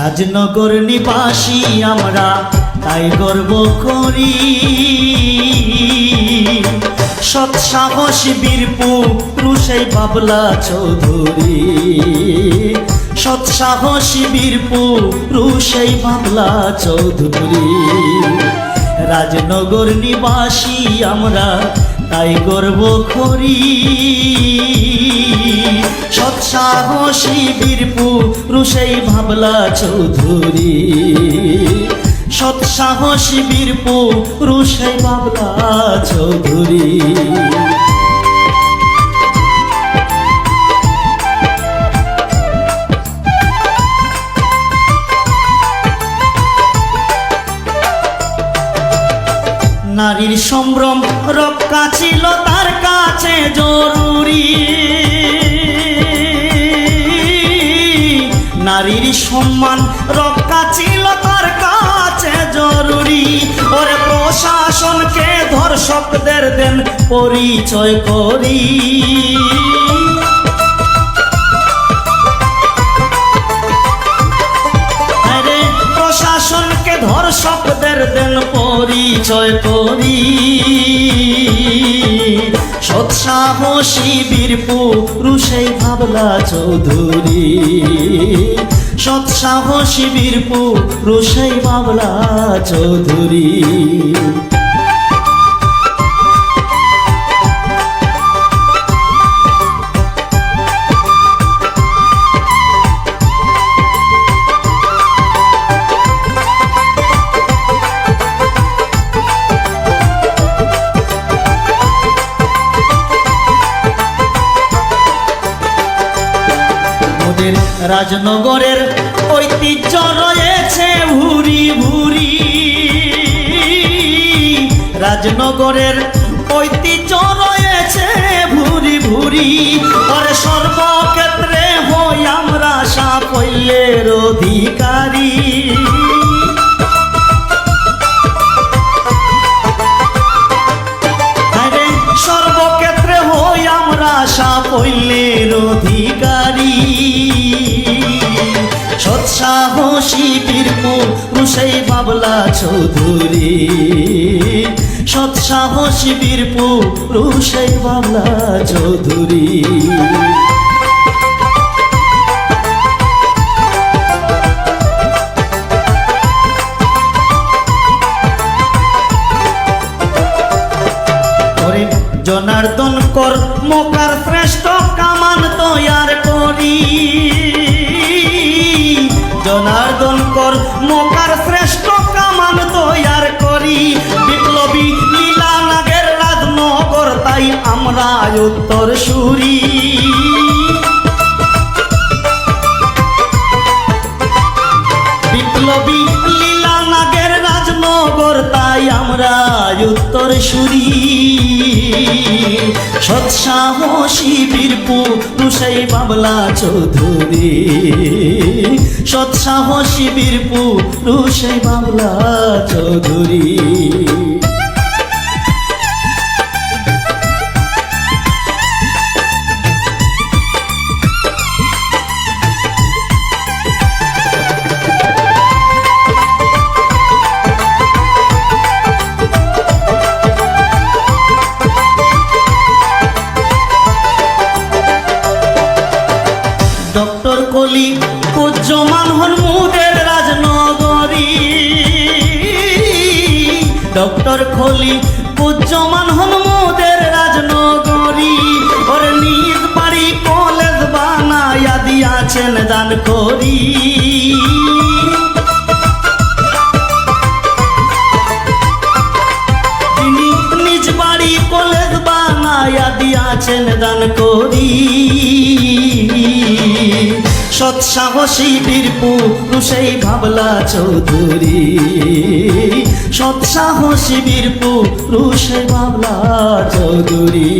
রাজনগর নিবাসী আমরা, তাই গর্ব করি। সৎ সাহসী বীরপু রুষেই বাবলা চৌধুরী। সৎ সাহসী বীরপু রুষেই বাবলা চৌধুরী। রাজনগর নিবাসী আমরা তাই গর্ব করি সৎসাহসী বীরপু রুষেই ভাবলা চৌধুরী। সৎসাহসী বীরপু রুষেই ভাবলা চৌধুরী। নারীর সম্ভ্রম রক্ষা ছিল তার কাছে জরুরি। নারীর সম্মান রক্ষা ছিল তার কাছে জরুরি। ওরে প্রশাসনকে ধর্ষকদের দেন পরিচয় করি। ধর্ষকদের দেন পরিচয় করি। সৎসাহসী বীরপু রুষেই ভাবলা চৌধুরী। সৎসাহসী বীরপু রুষেই ভাবলা চৌধুরী। মোদের রাজনগরের ঐতিহ্য রয়েছে ভুরি ভুরি। রাজনগরের ঐতিহ্য রয়েছে ভুরি ভুরি। পরে সর্বক্ষেত্রে হই আমরা সাফল্যের অধিকারী। সৎসাহসী বীরপু রুষেই বাবলা চৌধুরী। সৎসাহসী বাবলা চৌধুরী। জনার্দন কর মোকার আমরা উত্তর সুরি। বিপ্লবী লীলা নাগের রাজনগর, তাই আমরা উত্তর সুরি। সৎসাহসী বীরপু তুষাই বাবলা চৌধুরী। সৎসাহসী বীরপু তুষাই বাবলা চৌধুরী। ডক্টর কলি উজ্জমান হন মুদের রাজনগরী। ডক্টর কলি উজ্জমান হন মুদের রাজনগরী। ওর নিজ বাড়ি কলেজ বানাইয়া দিয়াছেন দান করি সৎসাহসী বীরপু রুষেই ভাবলা চৌধুরী। সৎসাহসী বীরপু রুষে ভাবলা চৌধুরী।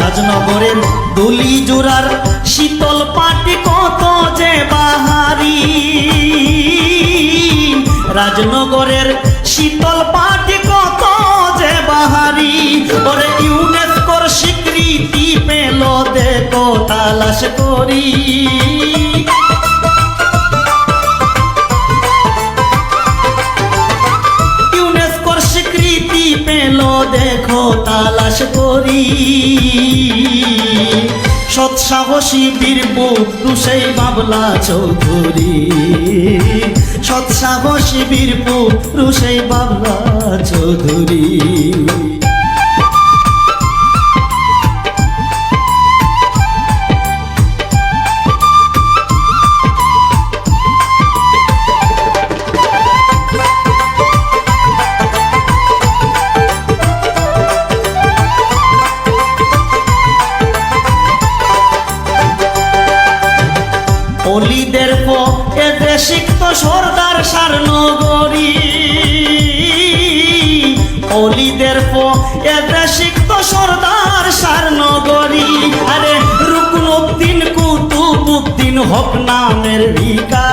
রাজনগরের দলি জোড়ার রাজনগরের শীতল পাটি কত ওরে ইউনেস্কোর স্বীকৃতি পেল দেখো তালাশ করি। ইউনেস্কোর স্বীকৃতি পেল দেখো তালাশ করি। সৎসাহসী বীর সেই বাবলা চৌধুরী। সৎসাহসী বীর পুরুষেই বাবলা চৌধুরী। অলিদের সর্দার সার নগরী। অলিদের এদের সিক্ত সর্দার সার নগরী। আরে রুকনুদ্দিন কুতুবুদ্দিন হক নামের ভিকারী।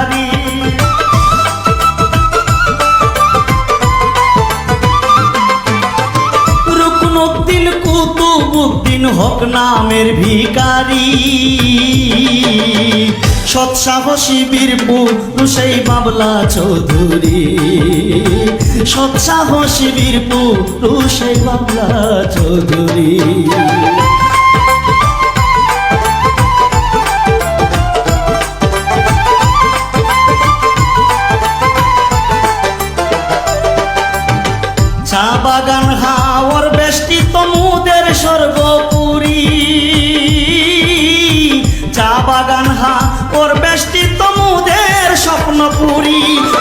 হক নামের ভিকারি সৎসাহসী বীরপুর সেই বাবলা চৌধুরী। সৎসাহসী বীরপুর সেই বাবলা চৌধুরী। স্বপ্নপুরী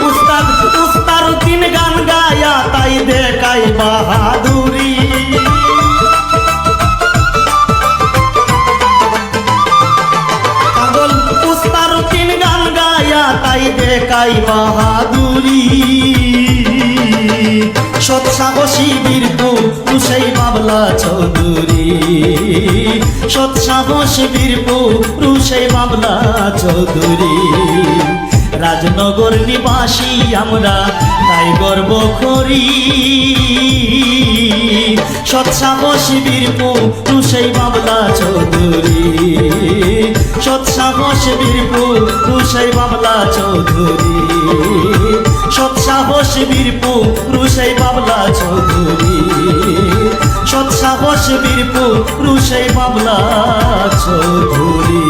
উস্তাদ, উস্তার দিন গান গায়া, তাই দেখাই বাহাদুরি। পাগল, উস্তার দিন গান গায়া, তাই দেখাই বাহাদুরি। সৎসাহসী বীর পুরুষেই বাবলা চৌধুরী। সৎসাহসী বীর পুরুষেই বাবলা চৌধুরী। রাজনগর নিবাসী আমরা, তাই গর্ব করি। সৎসাহসী বীর পুরুষেই বাবলা চৌধুরী। সৎসাহস বীর পুরুষই বাবলা চৌধুরী। সৎসাহস বীর পুরুষই বাবলা চৌধুরী। সৎসাহস বীর পুরুষই বাবলা চৌধুরী।